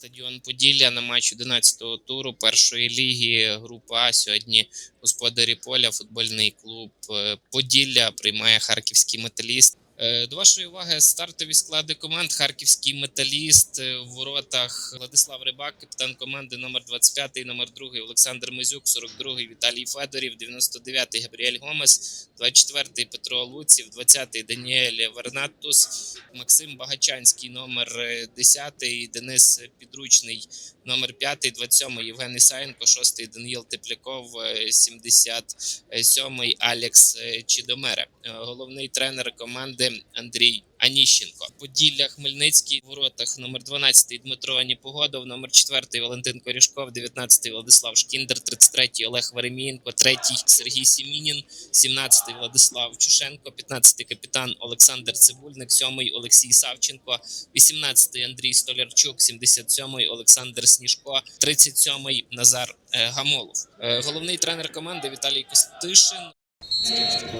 стадіон Поділля на матч 11-го туру першої ліги групи А. Сьогодні господарі поля, футбольний клуб е, Поділля приймає харківський металіст. Е, До вашої уваги стартові склади команд. Харківський металіст е, в воротах Владислав Рибак, капітан команди номер 25, номер 2 Олександр Мизюк, 42-й Віталій Федорів, 99-й Габріель Гомес, 24-й Петро Луців, 20-й Даніель Вернаттус, Максим Багачанський, номер е, 10-й Денис Підручний, номер 5-й, 27-й Євген Ісаєнко, 6-й Даніїл Тепляков, е, 77-й Алекс е, Чідомере. Е, Головний тренер команди Андрій Аніщенко. Поділля Хмельницький воротах номер 12 Дмитро Аніпогодов, номер 4 Валентин Корішков, 19 Владислав Шкіндер, 33 Олег Веремієнко, 3 Сергій Сімінін, 17 Владислав Чушенко, 15 капітан Олександр Цибульник, 7 Олексій Савченко, 18 Андрій Столярчук, 77 Олександр Сніжко, 37 Назар е, Гамолов. Е, Головний тренер команди Віталій Костишин.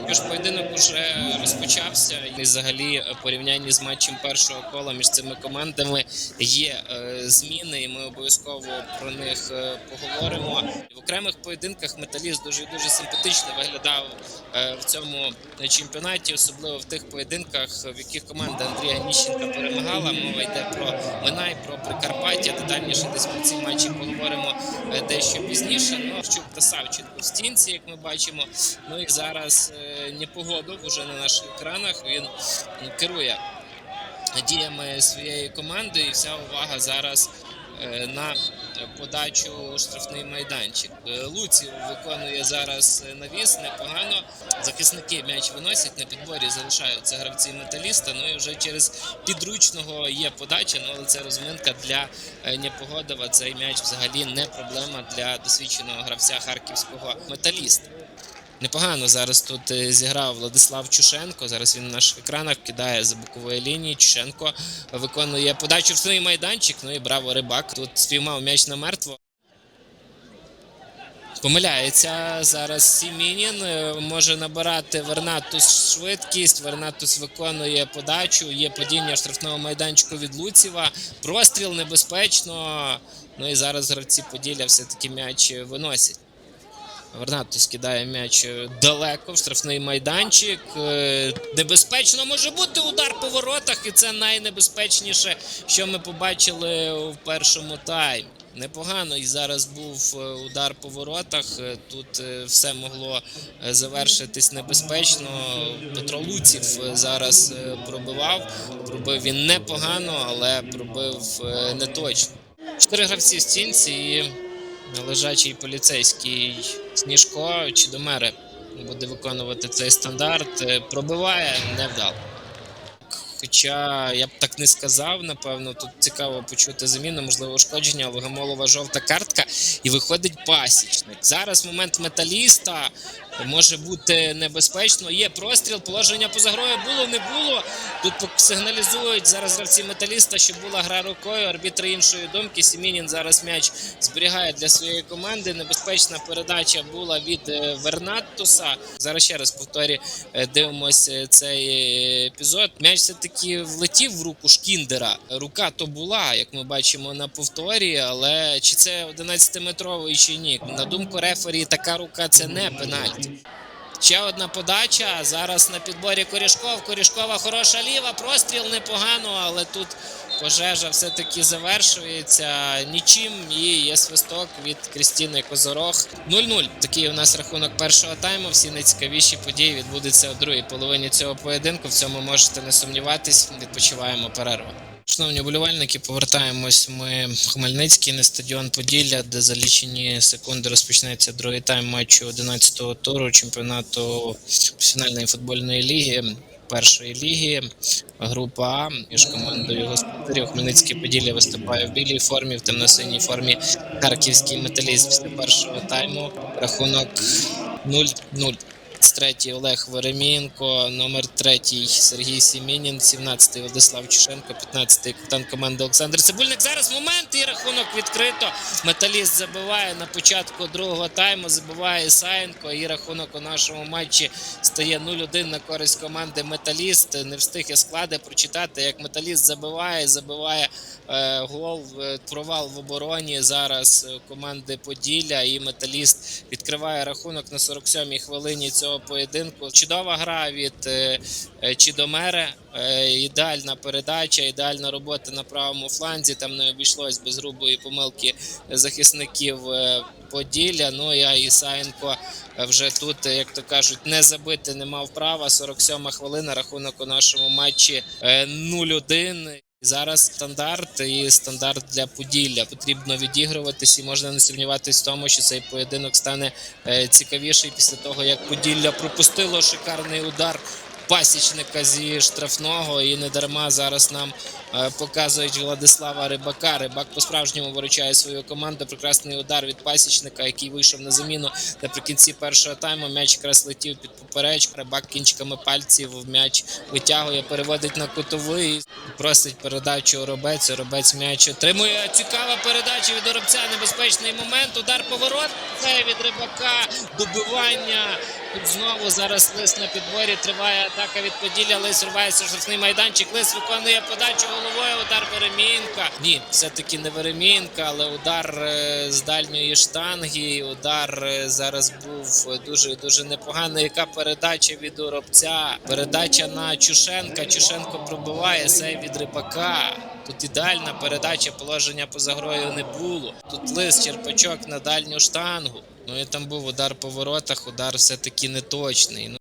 Тож поєдинок уже розпочався, і взагалі е, порівнянні з матчем першого кола між цими командами є е, зміни, і ми обов'язково про них е, поговоримо. В окремих поєдинках металіст дуже дуже симпатично виглядав в цьому чемпіонаті, особливо в тих поєдинках, в яких команда Андрія Ніщенка перемагала. Мова йде про Минай, про Прикарпаття. Детальніше десь про ці матчі поговоримо дещо пізніше. Ну Щук та Савченко в стінці, як ми бачимо. Ну і зараз е, Непогодов уже на наших екранах. Він керує діями своєї команди, і вся увага зараз е, на подачу штрафний майданчик. Е, Луців виконує зараз навіс непогано. Захисники м'яч виносять на підборі, залишаються гравці металіста. Ну і вже через підручного є подача, ну але це розминка для Непогодова. Цей м'яч взагалі не проблема для досвідченого гравця харківського металіста. Непогано зараз тут е, зіграв Владислав Чушенко. Зараз він на наших екранах кидає за бокової лінії. Чушенко виконує подачу в свій майданчик. Ну і браво рибак. Тут спіймав м'яч на мертво. Помиляється зараз Сімінін. е, Може набирати Вернатус швидкість. Вернатус виконує подачу. Є падіння штрафного майданчику від Луціва. Простріл небезпечно. Ну і зараз гравці Поділля все-таки м'яч виносять. Вернатус кидає м'яч далеко в штрафний майданчик. Е, Небезпечно може бути удар по воротах, і це найнебезпечніше, що ми побачили в першому таймі. Непогано і зараз був е, удар по воротах. Е, Тут е, все могло е, завершитись небезпечно. Петро Луців е, зараз е, пробивав. Пробив він непогано, але пробив е, не точно. Чотири гравці в стінці і лежачий поліцейський Сніжко чи Домери буде виконувати цей стандарт. Е, Пробиває невдало. Хоча я б так не сказав, напевно, тут цікаво почути заміну, можливо, ушкодження, але Гамолова жовта картка і виходить пасічник. Зараз момент металіста може бути небезпечно. Є простріл, положення поза грою було, не було. Тут сигналізують зараз гравці металіста, що була гра рукою. Арбітри іншої думки. Сімінін зараз м'яч зберігає для своєї команди. Небезпечна передача була від е, Вернаттуса. Зараз ще раз повторю, е, дивимося цей е, епізод. М'яч все-таки влетів в руку Шкіндера. Рука то була, як ми бачимо на повторі, але чи це 11-метровий чи ні? На думку рефері, така рука це не пенальті. Ще одна подача. Зараз на підборі Корішков. Корішкова хороша ліва. Простріл непогано, але тут пожежа все-таки завершується нічим. І є свисток від Крістіни Козорог. 0-0. Такий у нас рахунок першого тайму. Всі найцікавіші події відбудуться у другій половині цього поєдинку. В цьому можете не сумніватись. Відпочиваємо перерву. Шановні вболівальники, повертаємось ми в Хмельницький на стадіон Поділля, де за лічені секунди розпочнеться другий тайм матчу 11-го туру чемпіонату професіональної футбольної ліги. Першої ліги група А між командою господарів Хмельницьке Поділля виступає в білій формі, в темно-синій формі Харківський металіст після першого тайму. Рахунок 0-0. Третій Олег Веремієнко, номер третій Сергій Сімінін, 17-й Владислав Чушенко, 15-й капітан команди Олександр Цибульник. Зараз момент і рахунок відкрито. Металіст забиває на початку другого тайму. Забиває Ісаєнко. І рахунок у нашому матчі стає 0-1 на користь команди Металіст. Не встиг я склади прочитати, як Металіст забиває, забиває гол, е, провал в обороні зараз е, команди Поділля і Металіст відкриває рахунок на 47-й хвилині цього поєдинку. Чудова гра від е, е, Чідомере. Е, Ідеальна передача, ідеальна робота на правому фланзі. Там не обійшлось без грубої помилки захисників е, Поділля. Ну я Ісаєнко вже тут, е, як то кажуть, не забити не мав права. 47-ма хвилина. Рахунок у нашому матчі е, 0-1. Зараз стандарт і стандарт для Поділля. Потрібно відігруватись, і можна не сумніватись в тому, що цей поєдинок стане е, цікавіший після того, як Поділля пропустило шикарний удар пасічника зі штрафного, і не дарма зараз нам е, показують Владислава Рибака. Рибак по-справжньому виручає свою команду. Прекрасний удар від пасічника, який вийшов на заміну наприкінці першого тайму. М'яч якраз летів під поперечку. Рибак кінчиками пальців м'яч витягує, переводить на кутовий. Просить передачу Робець. Робець м'яч отримує. Цікава передача від Оробця. Небезпечний момент. Удар поворот. Це від Рибака. Добивання. Тут знову зараз лис на підборі. Триває атака від Поділля. Лис рвається штрафний майданчик. Лис виконує подачу головою. Удар Веремінка. Ні, все-таки не Веремінка, але удар е, з дальньої штанги. Удар е, зараз був дуже дуже непоганий. Яка передача від Оробця? Передача на Чушенка. Чушенко пробиває сей від Рибака. Тут ідеальна передача, положення поза грою не було. Тут лис черпачок на дальню штангу. Ну і там був удар по воротах, удар все-таки неточний. Ну,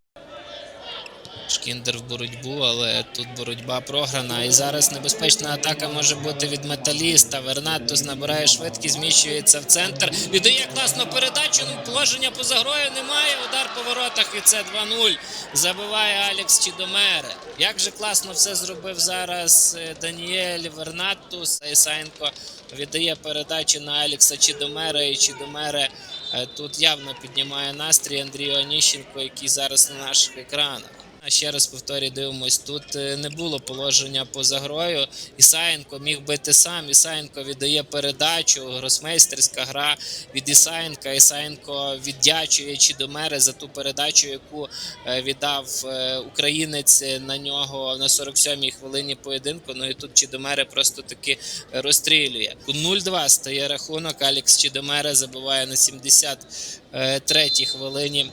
Шкіндер в боротьбу, але тут боротьба програна. І зараз небезпечна атака може бути від металіста. Вернатус набирає швидкість, зміщується в центр. Віддає класну передачу. Ну, положення поза грою немає. Удар по воротах і це 2-0. Забиває Алекс Чідомере. Як же класно все зробив зараз е, Даніель Вернатус. Ісаєнко віддає передачу на Алекса Чідомере. І Чідомере е, тут явно піднімає настрій Андрію Оніщенко, який зараз на наших екранах. Ще раз повторюю, дивимось, тут е, не було положення поза грою. Ісаєнко міг бити сам. Ісаєнко віддає передачу, гросмейстерська гра від Ісаєнка. Ісаєнко віддячує Чідомере за ту передачу, яку е, віддав е, українець на нього на 47-й хвилині поєдинку. Ну і тут Чідомере просто таки розстрілює. 0-2 стає рахунок. Алекс Чідомере забиває на 73-й хвилині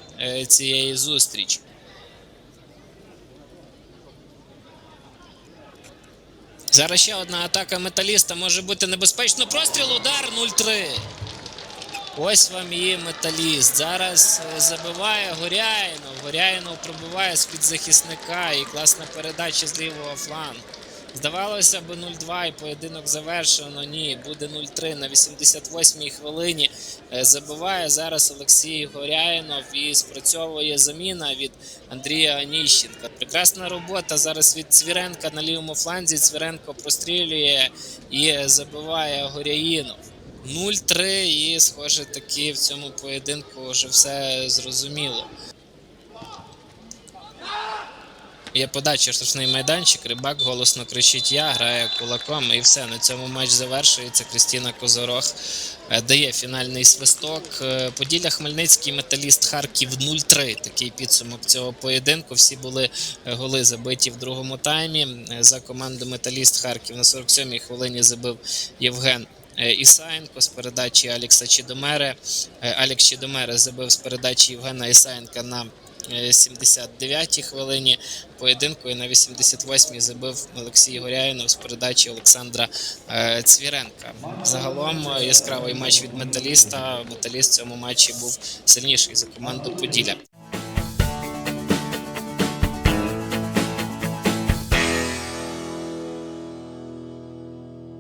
цієї зустрічі. Зараз ще одна атака металіста може бути небезпечно. Простріл, удар 0-3. Ось вам і металіст. Зараз е, забиває Горяїнов. Горяїнов пробиває з-під захисника і класна передача з лівого флангу. Здавалося б 0-2 і поєдинок завершено. Ні, буде 0-3 на 88-й хвилині. Е, Забиває зараз Олексій Горяїнов і спрацьовує заміна від Андрія Оніщенка. Прекрасна робота зараз від Цвіренка на лівому фланзі. Цвіренко прострілює і забиває Горяїнов. 0-3 і, схоже, таки в цьому поєдинку вже все зрозуміло. Є подача штрафний майданчик. Рибак голосно кричить Я, грає кулаком, і все. На цьому матч завершується. Крістіна Козорог е, дає фінальний свисток. Е, Поділля Хмельницький металіст Харків 0-3. Такий підсумок цього поєдинку. Всі були е, голи забиті в другому таймі. За команду Металіст Харків на 47-й хвилині забив Євген. Ісаєнко з передачі Алекса Чідомере. Алекс Чідомере забив з передачі Євгена Ісаєнка на 79-й хвилині поєдинку і на 88-й забив Олексій Горяїнов з передачі Олександра е, Цвіренка. Загалом е, яскравий матч від металіста. Металіст в цьому матчі був сильніший за команду Поділля.